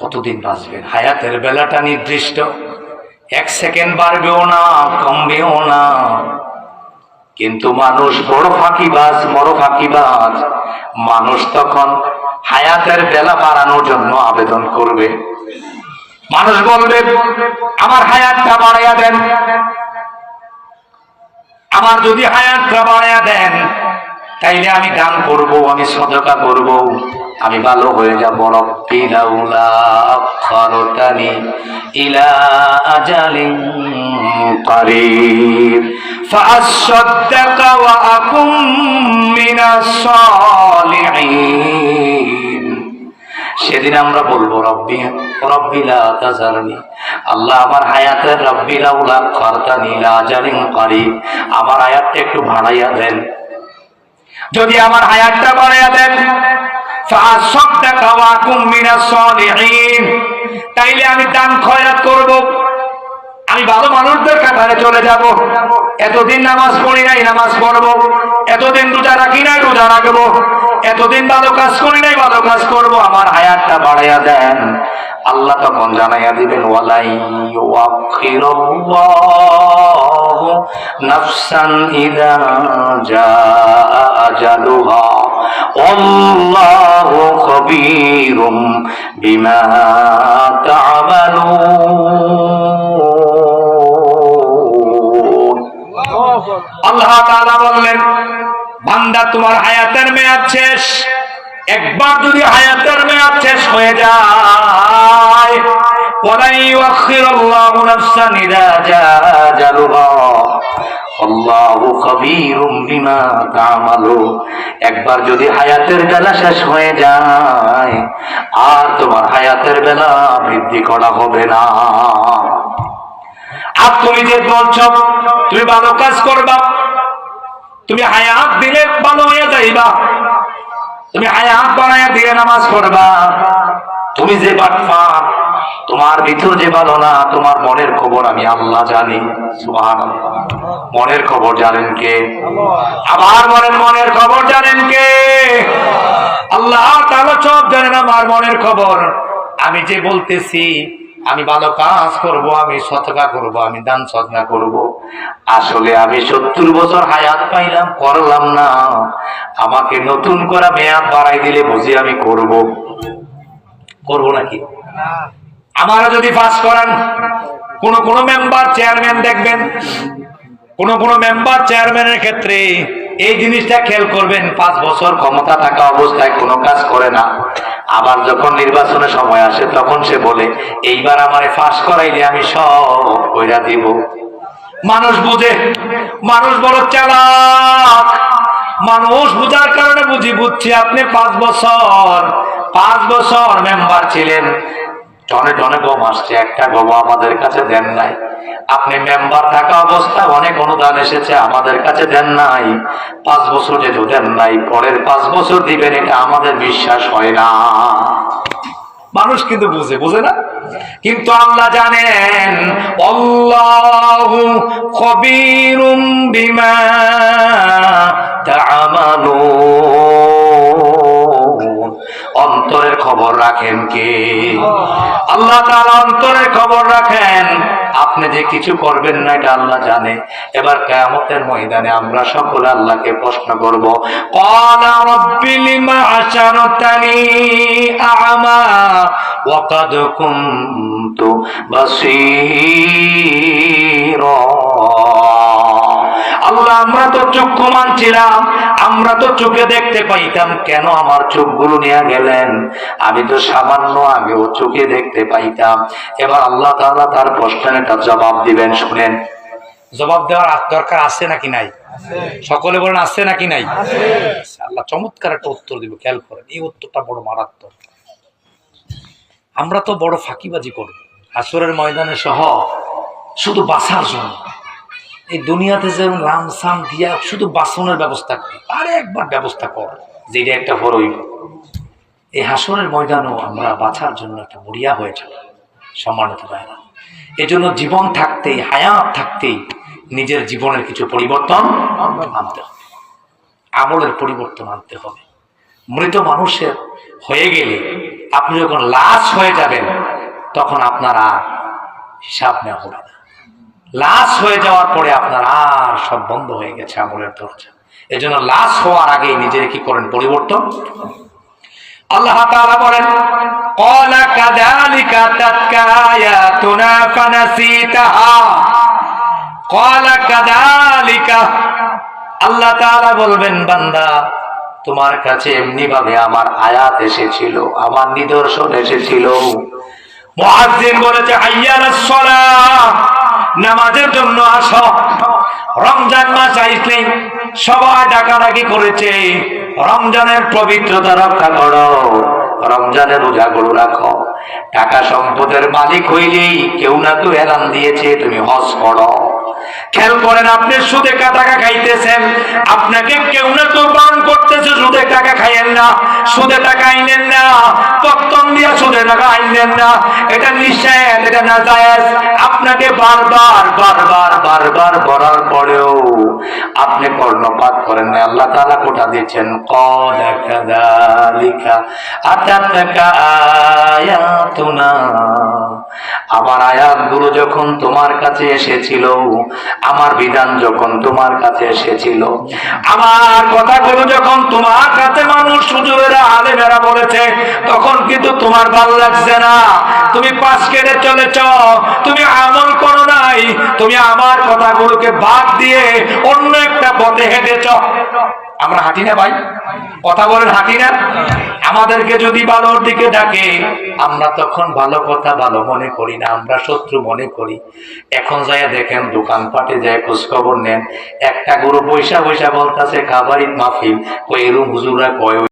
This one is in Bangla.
কতদিন বাঁচবেন? হায়াতের বেলাটা নির্দিষ্ট। এক সেকেন্ড বাড়বেও না, কমবেও না। কিন্তু মানুষ বড় ফাঁকিবাজ বড় ফাঁকিবাজ। মানুষ তখন হায়াতের বেলা বাড়ানোর জন্য আবেদন করবে। মানুষ বলবে, আমার হায়াতটা বাড়াইয়া দেন। আমার যদি হায়াতটা বাড়াইয়া দেন, তাইলে আমি দান করব, আমি সদকা করব। আমি ভালো হয়ে যাব রব্বি লাউলা আখরতানি ইলা আজালিন قريب فأصدق وأكن من الصالحين সেদিন আমরা বলবো রব্বি রব্বিলা তাজারনি আল্লাহ আমার হায়াতের রব্বিলা উলা খরতানি লা জালিম করিব আমার হায়াতটা একটু ভাড়াইয়া দেন যদি আমার হায়াতটা বাড়াইয়া দেন তাইলে আমি দান খয়াত করব। আমি ভালো মানুষদের কাতারে চলে যাব। এতদিন নামাজ পড়ি নাই, নামাজ পড়ব। এতদিন রোজা রাখি নাই, রোজা রাখব। এতদিন ভালো কাজ করি নাই, ভালো কাজ করব। আমার হায়াতটা বাড়াইয়া দেন। আল্লাহ তখন জানাইয়া দিবেন, ওয়ালাই নফসান ইদা জা আজালুহা। আল্লাহু খবীরুম বিমা তা'মালুন আল্লাহ তাআলা বললেন, বান্দা তোমার হায়াতের মেয়াদ শেষ। একবার যদি হায়াতের মেয়াদ শেষ হয়ে যায়, ওয়ালাই ইউআখিরুল্লাহু নাফসান ইযা জাআ আজালুহা একবার যদি হায়াতের বেলা শেষ হয়ে যায়, আর তোমার হায়াতের বেলা বৃদ্ধি করা হবে না। আর তুমি যে বলছ, তুমি ভালো কাজ করবা, তুমি হায়াত দিলে ভালো হয়ে যাইবা। তুমি হায়াত বানায় দিয়ে নামাজ পড়বা। তুমি যে বাটফা তোমার ভিতর যে ভালো না তোমার মনের খবর আমি আল্লাহ জানি মনের খবর জানেন কে? আমার মনের মনের খবর জানেন কে? আল্লাহ তাআলা সব জানেন আমার মনের খবর। আমি যে বলতেছি, আমি ভালো কাজ করব, আমি সতকা করব, আমি দান সতকা করব। আসলে আমি সত্তর বছর হায়াত পাইলাম, করলাম না। আমাকে নতুন করে মেয়াদ বাড়াই দিলে বুঝি আমি করব। করব নাকি? আমারা যদি পাস করান, কোন কোন মেম্বার চেয়ারম্যান দেখবেন, কোন কোন মেম্বার চেয়ারম্যানের ক্ষেত্রে এই জিনিসটা খেয়াল করবেন, পাঁচ বছর ক্ষমতা থাকা অবস্থায় কোনো কাজ করে না। আবার যখন নির্বাচনের সময় আসে, তখন সে বলে, এইবার আমার ফাঁস করাইলে আমি সব কইরা দিব। মানুষ বুঝে, মানুষ বড় চালাক। মানুষ বুঝার কারণে বুঝি, বুঝছি আপনি পাঁচ বছর পাঁচ বছর মেম্বার ছিলেন টনে টনে গম আসছে, একটা গম আমাদের কাছে দেন নাই। আপনি মেম্বার থাকা অবস্থায় অনেক অনুদান এসেছে, আমাদের কাছে দেন নাই। পাঁচ বছর যেহেতু দেন নাই, পরের পাঁচ বছর দিবেন, এটা আমাদের বিশ্বাস হয় না। মানুষ কিন্তু বুঝে বুঝে না? কিন্তু আল্লাহ জানেন অল্লাহু খবীরুম বিমা তা'মালুন খবর রাখেন কে? আল্লাহ তাআলা অন্তরের খবর রাখেন। আপনি যে কিছু করবেন না, এটা আল্লাহ জানে। এবার কিয়ামতের ময়দানে আমরা সকলে আল্লাহকে প্রশ্ন করব আ'মা আল্লাহ আমরা তো চক্ষুমান ছিলাম আমরা তো চোখে দেখতে পাইতাম কেন আমার চোখগুলো নিয়ে গেলেন? আমি তো সামান্য আগেও চোখে দেখতে পাইতাম। এবার আল্লাহ তাআলা তার প্রশ্নের একটা জবাব দিবেন শুনেন। জবাব দেওয়ার আ- দরকার আছে নাকি নাই? সকলে বলেন আছে নাকি নাই? আল্লাহ চমৎকার একটা উত্তর দিব খেয়াল করেন এই উত্তরটা বড় মারাত্মক। আমরা তো বড় ফাঁকিবাজি করব। আসরের ময়দানে সহ শুধু বাঁচার জন্য। এই দুনিয়াতে যেমন লামসাম দিয়া শুধু বাসনের ব্যবস্থা করি, আরে একবার ব্যবস্থা কর যে এটা একটা বড়ই এই হাসনের ময়দানও আমরা বাঁচার জন্য একটা মরিয়া হয়েছে সম্মানিত ভাইরা এই জন্য জীবন থাকতেই, হায়াত থাকতেই নিজের জীবনের কিছু পরিবর্তন আনতে হবে। আমলের পরিবর্তন আনতে হবে। মৃত মানুষের হয়ে গেলে আপনি যখন লাশ হয়ে যাবেন, তখন আপনার আর হিসাব নেওয়া হবে লাশ হয়ে যাওয়ার পরে আপনার আর সব বন্ধ হয়ে গেছে আমলের দরজা। এই জন্য লাশ হওয়ার আগে নিজের কি করেন? পরিবর্তন? আল্লাহ তাআলা বলেন, ক্বালা কাযালিকা তাতকায়াতুনা ফানাসিতাহা। ক্বালা আল্লাহ তাআলা বলবেন, বান্দা, তোমার কাছে এমনি ভাবে আমার আয়াত এসেছিল, আমার নিদর্শন এসেছিল। মুয়াজ্জিন বলেছে আইয়ানাস সালাহ। নামাজের জন্য আস। রমজান মাস আইসলে সবাই ডাকাডাকি করেছে। রমজানের পবিত্রতা রক্ষা করো। রমজানের রোজাগুলো রাখো। টাকা সম্পদের মালিক হইলেই কেউ না কেউ এলান দিয়েছে, তুমি হজ করো। করেন আপনি সুদে টাকা খাইতেছেন, আপনাকে কেউ না বারণ করতেছে, সুদে টাকা খাইয়েন না, সুদে টাকা আইনেন না দিয়া সুদে টাকা আইনেন না, এটা নিষেধ, এটা না আপনাকে বারবার বারবার বারবার বলার পরেও আপনি কর্ণপাত করেন না আল্লাহ তাআলা কোটা আতাতকা আমার আয়াতগুলো যখন তোমার কাছে এসেছিল, আমার বিধান যখন তোমার কাছে এসেছিল, আমার কথাগুলো যখন তোমার কাছে মানুষ সুযোগেরা আলেমেরা বলেছে, তখন কিন্তু তোমার ভালো লাগছে না। তুমি পাশ কেটে চলেছ, তুমি আমল করো নাই তুমি আমার কথাগুলোকে বাদ দিয়ে অন্য একটা পথে হেঁটেছ। আমরা হাঁটি না ভাই? কথা বলেন, হাঁটি না? আমাদেরকে যদি ভালোর দিকে ডাকে, আমরা তখন ভালো কথা ভালো মনে করি না, আমরা শত্রু মনে করি। এখন যাই দেখেন, দোকানপাটে যায় খোঁজ খবর নেন। একটা গরু পয়সা পয়সা বলতেছে খাবারিত মাহফিল কই এরম হুজুরা কয়